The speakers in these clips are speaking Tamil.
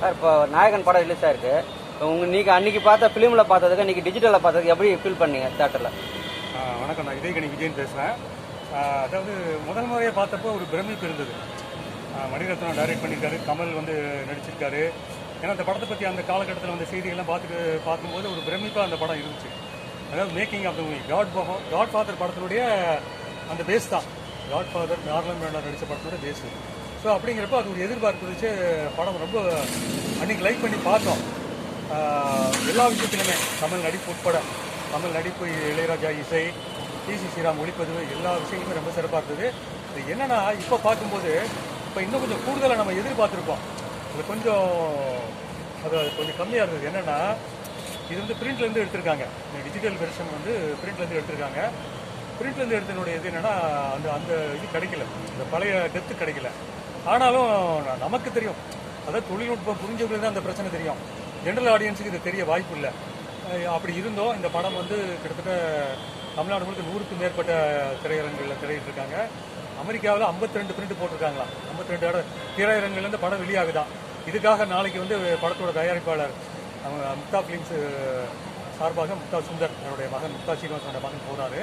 சார் இப்போ நாயகன் படம் ரிலீஸ் ஆயிருக்கு. உங்க நீங்க அன்னைக்கு பார்த்த ஃபிலிமில் பார்த்ததுக்கு இன்னைக்கு டிஜிட்டலில் பார்த்ததுக்கு எப்படி ஃபீல் பண்ணீங்க தேட்டரில் வணக்கம் நான் இதயகணி விஜயன் பேசுகிறேன் அதாவது முதல் முறையை பார்த்தப்போ ஒரு பிரமிப்பு இருந்தது. மணிரத்னம் டைரக்ட் பண்ணியிருக்காரு கமல் வந்து நடிச்சிருக்காரு. ஏன்னா அந்த படத்தை பற்றி அந்த காலகட்டத்தில் வந்த செய்திகள்லாம் பார்த்துட்டு பார்க்கும்போது ஒரு பிரமிப்பாக அந்த படம் இருந்துச்சு. அதாவது making of the movie God God father படத்தினுடைய அந்த பேஸ் தான். காட் ஃபாதர் நார்லன் மேண்டா நடித்த படத்தோட பேஸ் ஸோ அப்படிங்கிறப்ப அது ஒரு எதிர்பார்ப்பு இருந்துச்சு. படம் ரொம்ப அன்றைக்கி லைக் பண்ணி பார்த்தோம். எல்லா விஷயத்திலுமே. தமிழ் நடிப்பு உட்பட. தமிழ் நடிப்பு இளையராஜா இசை டிசி ஸ்ரீராம் ஒளிப்பதிவு எல்லா விஷயங்களுமே ரொம்ப சிறப்பாக இருந்தது. இது என்னென்னா இப்போ பார்க்கும்போது இப்போ இன்னும் கொஞ்சம் கூடுதலாக நம்ம எதிர்பார்த்துருப்போம். அது கொஞ்சம் அது கொஞ்சம் கம்மியாக இருந்தது. என்னென்னா இது வந்து பிரிண்ட்லேருந்து எடுத்திருக்காங்க. இந்த டிஜிட்டல் வெர்ஷன் வந்து பிரிண்ட்லேருந்து எடுத்திருக்காங்க. பிரிண்ட்லேருந்து எடுத்தனுடைய இது என்னென்னா அந்த அந்த இது கிடைக்கல. இந்த பழைய டெத்து கிடைக்கல. ஆனாலும் நமக்கு தெரியும். அதாவது தொழில்நுட்பம் புரிஞ்சவங்களுக்கு தான் அந்த பிரச்சனை தெரியும். ஜென்ரல் ஆடியன்ஸுக்கு இது தெரிய வாய்ப்பு இல்லை. அப்படி இருந்தோம் இந்த படம் வந்து கிட்டத்தட்ட தமிழ்நாடு முழுக்க நூறுக்கும் மேற்பட்ட திரையரங்குகளில் திரையிட்டுருக்காங்க. அமெரிக்காவில் 52 ரெண்டு பிரிண்ட் போட்டிருக்காங்களாம். 52 ரெண்டு இடம் திரையரங்குலேருந்து படம் வெளியாகுதான் இதுக்காக நாளைக்கு வந்து படத்தோட தயாரிப்பாளர் அவங்க முக்தா ஃபிலிம்ஸ் சார்பாக முக்தா சுந்தர் என்னுடைய மகன் முக்தா சீனிவாசனோட மகன் போறாரு.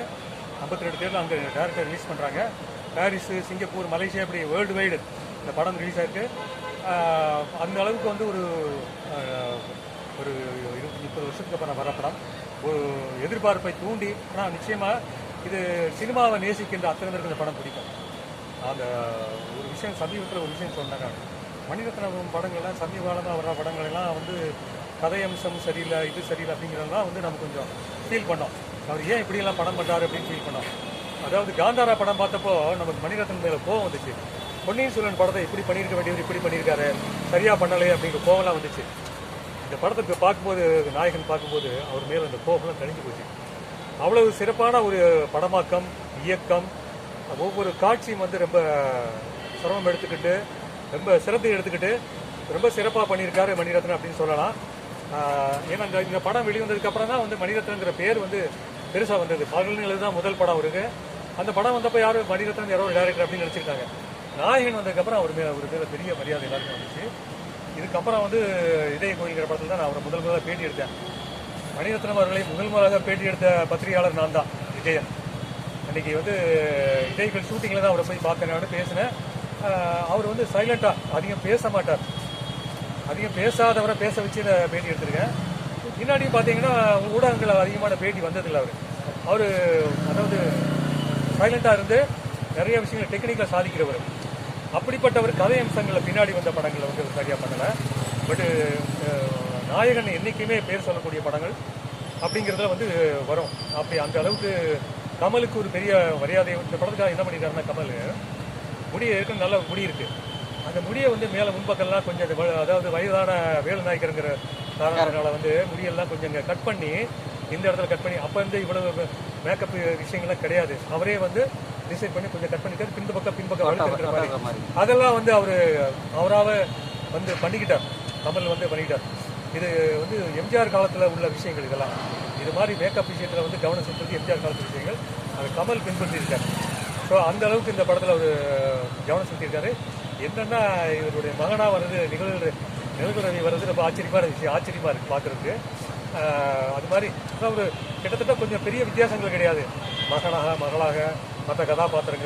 52 ரெண்டு தேர்தல் அங்கே டேரக்டர் ரிலீஸ் பண்ணுறாங்க பாரிஸு சிங்கப்பூர் மலேசியா இப்படி வேர்ல்டு வைடு இந்த படம் ரிலீஸ் ஆயிருக்கு. அந்த அளவுக்கு வந்து ஒரு ஒரு இருபத்தி முப்பது வருஷத்துக்கு அப்புறம் வர படம். ஒரு எதிர்பார்ப்பை தூண்டி ஆனால் நிச்சயமாக இது சினிமாவை நேசிக்கின்ற அத்தனை பேருக்கு இந்த படம் பிடிக்கும். அந்த ஒரு விஷயம் சமீபத்தில் ஒரு விஷயம் சொன்னாங்க மணிரத்னம் படங்கள்லாம் சமீப காலமாக வர படங்கள்லாம் வந்து கதை அம்சம் சரியில்லை இது சரியில்லை அப்படிங்கிறதெல்லாம் வந்து நம்ம கொஞ்சம் ஃபீல் பண்ணோம். அவர் ஏன் இப்படியெல்லாம் படம் பண்ணுறாரு அப்படின்னு ஃபீல் பண்ணோம். அதாவது காந்தாரா படம் பார்த்தப்போ நமக்கு மணிரத்னம் மேலே கோவம் வந்துச்சு. பொன்னியின் செல்வன் படத்தை இப்படி பண்ணியிருக்க வேண்டியவர் இப்படி பண்ணியிருக்காரு. சரியாக பண்ணலை அப்படிங்கிற கோவம்லாம் வந்துச்சு. இந்த படத்தை பார்க்கும்போது நாயகன் பார்க்கும்போது அவர் மேலே அந்த கோபம்லாம் தெளிஞ்சு போச்சு. அவ்வளவு சிறப்பான ஒரு படமாக்கம் இயக்கம் ஒவ்வொரு காட்சியும் வந்து ரொம்ப சிரமம் எடுத்துக்கிட்டு ரொம்ப சிரத்தை எடுத்துக்கிட்டு ரொம்ப சிறப்பாக பண்ணியிருக்காரு மணிரத்னம் அப்படின்னு சொல்லலாம். ஏன்னா இந்த இந்த படம் வெளிவந்ததுக்கப்புறம் தான் வந்து மணிரத்னங்கிற பேர் வந்து பெருசாக வந்தது. பகல் தான் முதல் படம் அவருக்கு. அந்த படம் வந்தப்போ யாரும் மணிரத்னம் யாரோ ஒரு டேரக்டர் அப்படின்னு நினச்சிருக்காங்க. நாயகன் வந்ததுக்கப்புறம் அவர் மேல ஒரு மேலே பெரிய மரியாதை எல்லாருக்கும் வந்துச்சு. இதுக்கப்புறம் வந்து இதய கோயில்கிற படத்தில் தான் நான் அவரை முதல் முதலாக பேட்டி எடுத்தேன். மணிரத்னம் அவர்களை முதல் முதலாக பேட்டி எடுத்த பத்திரிகையாளர் நான் தான் விஜயன். அன்றைக்கி வந்து இதயங்கள் ஷூட்டிங்கில் தான் அவரை போய் பார்த்தேன் நான் பேசினேன். அவர் வந்து சைலண்டாக அதிகம் பேச மாட்டார். அதிகம் பேசாதவரை பேச வச்சு நான் பேட்டி எடுத்திருக்கேன். பின்னாடியும் பார்த்தீங்கன்னா ஊடகங்கள் அதிகமான பேட்டி வந்ததில்லை அவர். அவர் அதாவது சைலண்டாக இருந்து நிறைய விஷயங்கள் டெக்னிக்கலாக சாதிக்கிறவர். அப்படிப்பட்டவர் கதை அம்சங்களில் பின்னாடி வந்த படங்களை வந்து சரியாக பண்ணலை. பட்டு நாயகன் என்றைக்குமே பேர் சொல்லக்கூடிய படங்கள் அப்படிங்கிறதுல வந்து வரும். அப்படி அந்த அளவுக்கு கமலுக்கு ஒரு பெரிய மரியாதை இந்த படத்துக்காக என்ன பண்ணிட்டாருன்னா கமல் முடி இருக்கு நல்ல முடி இருக்குது அந்த முடியை வந்து மேலே முன்பக்கம்லாம் கொஞ்சம் அதாவது வயதான வேலு நாயக்கருங்கிற காரணத்தினால வந்து முடியெல்லாம் கொஞ்சம் இங்கே கட் பண்ணி இந்த இடத்துல கட் பண்ணி அப்போ வந்து இவ்வளவு மேக்கப் விஷயங்கள்லாம் கிடையாது. அவரே வந்து டிசைட் பண்ணி கொஞ்சம் கட் பண்ணிட்டாரு. பின்பு பக்கம் பின்பக்கம் வளர்த்துருக்கிற மாதிரி. அதெல்லாம் வந்து அவர் அவராக வந்து பண்ணிக்கிட்டார். கமல் வந்து பண்ணிக்கிட்டார். இது வந்து எம்ஜிஆர் காலத்தில் உள்ள விஷயங்கள் இதெல்லாம். இது மாதிரி மேக்கப் விஷயத்தில் வந்து கவனம் செலுத்துறது எம்ஜிஆர் காலத்து விஷயங்கள். அது கமல் பின்பற்றியிருக்கார். ஸோ அந்த அளவுக்கு இந்த படத்தில் அவர் கவனம் செலுத்தியிருக்காரு. என்னன்னா இவருடைய மகனாக வர்றது நிகழ்வு நிகழ்வுறவி வர்றது ரொம்ப ஆச்சரியமான விஷயம் ஆச்சரியமா இருக்கு பார்க்கறதுக்கு அது மாதிரி ஒரு கிட்டத்தட்ட கொஞ்சம் பெரிய வித்தியாசங்கள் கிடையாது. மகனாக மகளாக மற்ற கதாபாத்திரங்கள்.